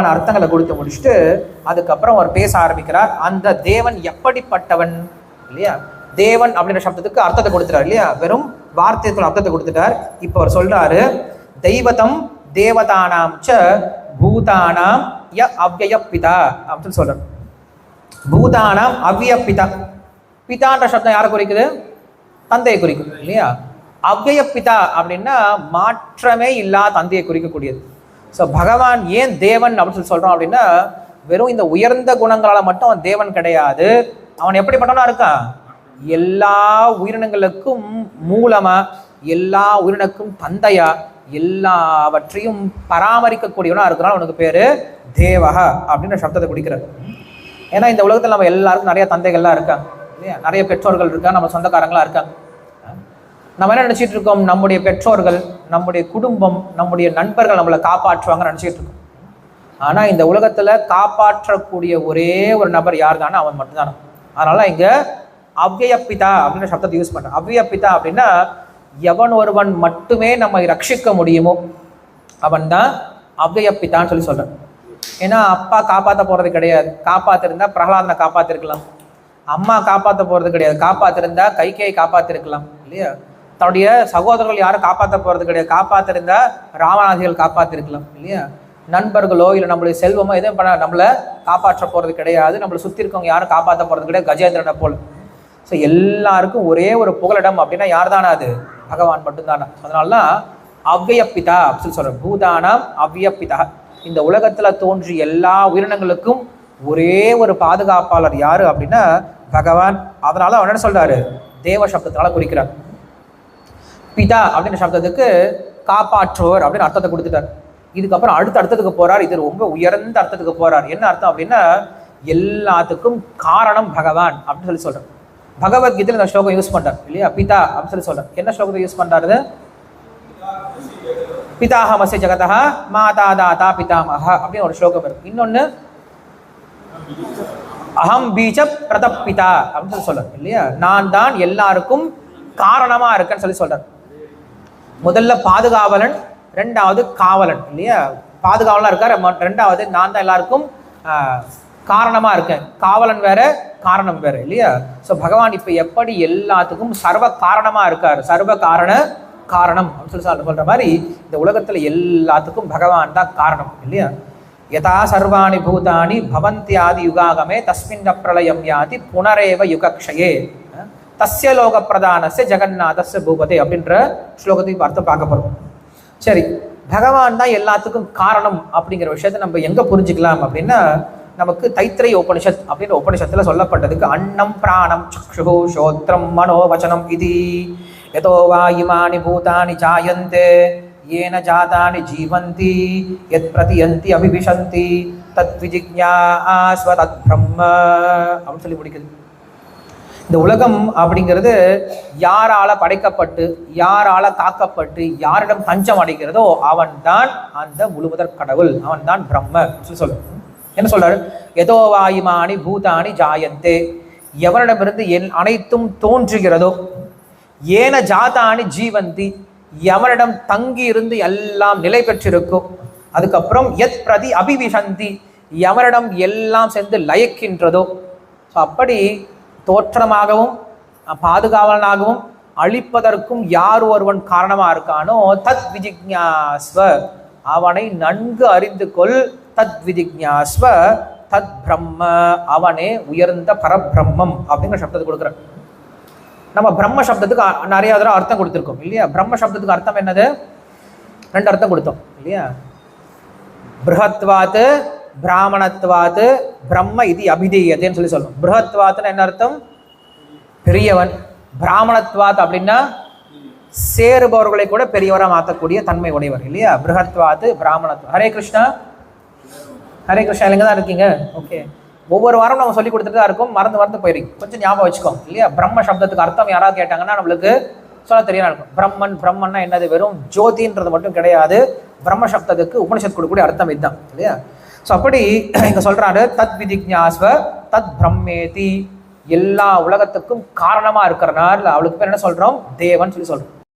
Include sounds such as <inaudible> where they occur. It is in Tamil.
அர்த்தங்களை கொடுத்து முடிச்சுட்டு அதுக்கப்புறம் அவர் பேச ஆரம்பிக்கிறார். அந்த தேவன் எப்படிப்பட்டவன் இல்லையா? தேவன் அப்படின்ற சப்தத்துக்கு அர்த்தத்தை கொடுத்துட்டார் இல்லையா? வெறும் வார்த்தைக்குள்ள அர்த்தத்தை கொடுத்துட்டார். இப்போ அவர் சொல்றாரு தெய்வதம் தேவதானாம் ச பூதானாம் ய அவ்வய பிதா அப்படின்னு சொல்றார். பூதானாம் அவ்விய பிதா பிதான்ற சப்தம் யாரை குறிக்குது? தந்தையை குறிக்குது இல்லையா? அவ்விய பிதா அப்படின்னா மாற்றமே இல்லா தந்தையை குறிக்கக்கூடியது. ஸோ பகவான் ஏன் தேவன் அப்படின்னு சொல்லி சொல்கிறான் அப்படின்னா வெறும் இந்த உயர்ந்த குணங்களால் மட்டும் அவன் தேவன் கிடையாது. அவன் எப்படிப்பட்டவனா இருக்கான்? எல்லா உயிரினங்களுக்கும் மூலமா எல்லா உயிரினக்கும் தந்தையா எல்லாவற்றையும் பராமரிக்கக்கூடியவனா இருக்கிறான் அவனுக்கு பேரு தேவகா அப்படின்ற சப்தத்தை குடிக்கிறார். ஏன்னா இந்த உலகத்தில் நம்ம எல்லாருக்கும் நிறைய தந்தைகள்லாம் இருக்காங்க. இல்லையா? நிறைய பெற்றோர்கள் இருக்காங்க நம்ம சொந்தக்காரங்களாம் இருக்காங்க. நம்ம என்ன நினச்சிட்டு இருக்கோம்? நம்முடைய பெற்றோர்கள் நம்முடைய குடும்பம் நம்முடைய நண்பர்கள் நம்மளை காப்பாற்றுவாங்க நினச்சிட்டு இருக்கோம். ஆனால் இந்த உலகத்தில் காப்பாற்றக்கூடிய ஒரே ஒரு நபர் யார் தானே அவன் மட்டும்தான்? அதனால் இங்கே அவ்வியப்பிதா அப்படின்ற சப்தத்தை யூஸ் பண்ணுறேன் அவ்வியப்பிதா அப்படின்னா எவன் ஒருவன் மட்டுமே நம்மை ரட்சிக்க முடியுமோ அவன் தான் அவ்வியப்பிதான்னு சொல்லி சொல்கிறேன் ஏன்னா அப்பா காப்பாற்ற போகிறது கிடையாது. காப்பாற்றிருந்தா பிரகலாதனை காப்பாற்றிருக்கலாம் அம்மா காப்பாற்ற போகிறது கிடையாது. காப்பாற்றிருந்தா கைகையை காப்பாற்றிருக்கலாம் இல்லையா? தன்னுடைய சகோதரர்கள் யாரும் காப்பாற்ற போகிறது கிடையாது. காப்பாற்றிருந்தா ராமநாதிகள் காப்பாற்றிருக்கலாம் இல்லையா? நண்பர்களோ இல்லை நம்மளுடைய செல்வமோ எதுவும் பண்ண நம்மளை காப்பாற்ற போகிறது கிடையாது. நம்மளை சுற்றி இருக்கவங்க யாரும் காப்பாற்ற போகிறது கிடையாது கஜேந்திரனை போல். ஸோ எல்லாருக்கும் ஒரே ஒரு புகலிடம் அப்படின்னா யார் தானே அது? பகவான் மட்டும்தானா. அதனால தான் அவ்வியப்பிதா அப்படின்னு சொல்கிற பூதானம் அவ்வியப்பிதா. இந்த உலகத்தில் தோன்றிய எல்லா உயிரினங்களுக்கும் ஒரே ஒரு பாதுகாப்பாளர் யார் அப்படின்னா பகவான். அதனால அவன் என்ன சொல்கிறாரு தேவ சப்தத்தினால குறிக்கிறார். பிதா அப்படின்ற சப்தத்துக்கு காப்பாற்றுவர் அப்படின்னு அர்த்தத்தை கொடுத்துட்டார். இதுக்கப்புறம் அடுத்த அர்த்தத்துக்கு போறார். இது ரொம்ப உயர்ந்த அர்த்தத்துக்கு போறார். என்ன அர்த்தம் அப்படின்னா எல்லாத்துக்கும் காரணம் பகவான் அப்படின்னு சொல்லி சொல்றார். பகவத்கீதையில் இந்த ஸ்லோகம் யூஸ் பண்றார் இல்லையா? பிதா அப்படின்னு சொல்லி சொல்றார். என்ன ஸ்லோகத்தை யூஸ் பண்றாரு பிதாஹமச ஜெகதா மாதா தாத்தா பிதாமஹ அப்படின்னு ஒரு ஸ்லோகம் இருக்கு. இன்னொன்னு அகம் பீஜ பிரதப்பிதா அப்படின்னு சொல்லி சொல்றார் இல்லையா? நான் தான் எல்லாருக்கும் காரணமா இருக்கேன்னு சொல்லி சொல்றார். முதல்ல பாதுகாவலன் ரெண்டாவது காவலன் இல்லையா? பாதுகாவலாக இருக்கார். ம- ரெண்டாவது நான் தான் எல்லாருக்கும் காரணமாக இருக்கேன். காவலன் வேற காரணம் வேற இல்லையா? ஸோ பகவான் இப்போ எப்படி எல்லாத்துக்கும் சர்வ காரணமாக இருக்கார்? சர்வ காரண காரணம் அப்படின்னு சொல்லி சொல்ற- மாதிரி இந்த உலகத்தில் எல்லாத்துக்கும் பகவான் தான் காரணம் இல்லையா? யதா சர்வாணி பூதானி பவந்தியாதி யுகாகமே தஸ்மின் பிரளயம் யாதி புனரேவ யுகக்ஷயே. தஸ்ய லோக பிரதானஸ்ய ஜெகநாதஸ்ய பூபதே அப்படின்ற ஸ்லோகத்தை இப்ப அர்த்தம் பார்க்க போறோம். சரி பகவான் தான் எல்லாத்துக்கும் காரணம் அப்படிங்கிற விஷயத்தை நம்ம எங்க புரிஞ்சுக்கலாம் அப்படின்னா நமக்கு தைத்திரை உபனிஷத் அப்படின்ற உபனிஷத்துல சொல்லப்பட்டதுக்கு அன்னம் பிராணம் சக்ஷு ஸ்ரோத்ரம் மனோவச்சனம் இது. எதோ வா இமானி பூதானி ஜாயந்தே ஏன ஜாதானி ஜீவந்தி எத் பிரதியந்தி அபிபிஷந்தி தத் விஜிக்ஞாஸ்வ ஆஸ்வதத் பிரம்ம அப்படின்னு சொல்லி முடிக்குது. இந்த உலகம் அப்படிங்கிறது யாரால படைக்கப்பட்டு யாரால தாக்கப்பட்டு யாரிடம் தஞ்சம் அடைகிறதோ அவன்தான் அந்த முழுவதற் கடவுள் அவன்தான் பிரம்ம சொல்லி. என்ன சொல்றாரு? எதோ வாயுமானி பூதானி ஜாயந்தே எவனிடமிருந்து என் அனைத்தும் தோன்றுகிறதோ ஏன ஜாதானி ஜீவந்தி எவனிடம் தங்கி இருந்து எல்லாம் நிலை பெற்றிருக்கும் அதுக்கப்புறம் எத் பிரதி அபிவிசந்தி எவனிடம் எல்லாம் சேர்ந்து லயக்கின்றதோ. ஸோ அப்படி தோற்றமாகவும் பாதுகாவலனாகவும் அழிப்பதற்கும் யார் ஒருவன் காரணமாக இருக்கானோ தத் விஜிக்யாஸ்வ அவனை நன்கு அறிந்து கொள் தத் விஜிக்யாஸ்வ தத் பிரம்ம அவனே உயர்ந்த பரபிரம்மம் அப்படிங்கிற சப்தத்தை கொடுக்குறார். நம்ம பிரம்ம சப்தத்துக்கு நிறைய தடவை அர்த்தம் கொடுத்துருக்கோம் இல்லையா? பிரம்ம சப்தத்துக்கு அர்த்தம் என்னது? ரெண்டு அர்த்தம் கொடுத்தோம் இல்லையா? பிருகத்வாத்து பிராமணத்வாத்து பிரம்ம இது அபிதீயத்தைன்னு சொல்லி சொல்லணும் பிருஹத்வாத்துன்னு என்ன அர்த்தம்? பெரியவன். பிராமணத்வாத் அப்படின்னா சேருபவர்களை கூட பெரியவரா மாற்றக்கூடிய தன்மை உடையவர் இல்லையா? பிருஹத்வாத்து பிராமணத்வா ஹரே கிருஷ்ணா. ஹரே கிருஷ்ணா இல்லைங்க தான் இருக்கீங்க? ஓகே. ஒவ்வொரு வாரம் நம்ம சொல்லி கொடுத்துட்டு தான் இருக்கும். மறந்து மறந்து போயிருக்கு கொஞ்சம் ஞாபகம் வச்சுக்கோம் இல்லையா? பிரம்ம சப்தத்துக்கு அர்த்தம் யாராவது கேட்டாங்கன்னா நம்மளுக்கு சொல்ல தெரியும் இருக்கும். பிரம்மன் பிரம்மன்னா என்னது? வெறும் ஜோதின்றது மட்டும் கிடையாது. பிரம்ம சப்தத்துக்கு உபனிஷத் கொடுக்கக்கூடிய அர்த்தம் இதுதான் இல்லையா? ஸோ அப்படி <clears throat> இங்கே சொல்கிறாரு தத் விதிக்ஞாஸ்வ தத் பிரம்மேதி. எல்லா உலகத்துக்கும் காரணமாக இருக்கிறனால அவளுக்கு பேர் என்ன சொல்கிறோம் தேவன் சொல்லி சொல்கிறோம்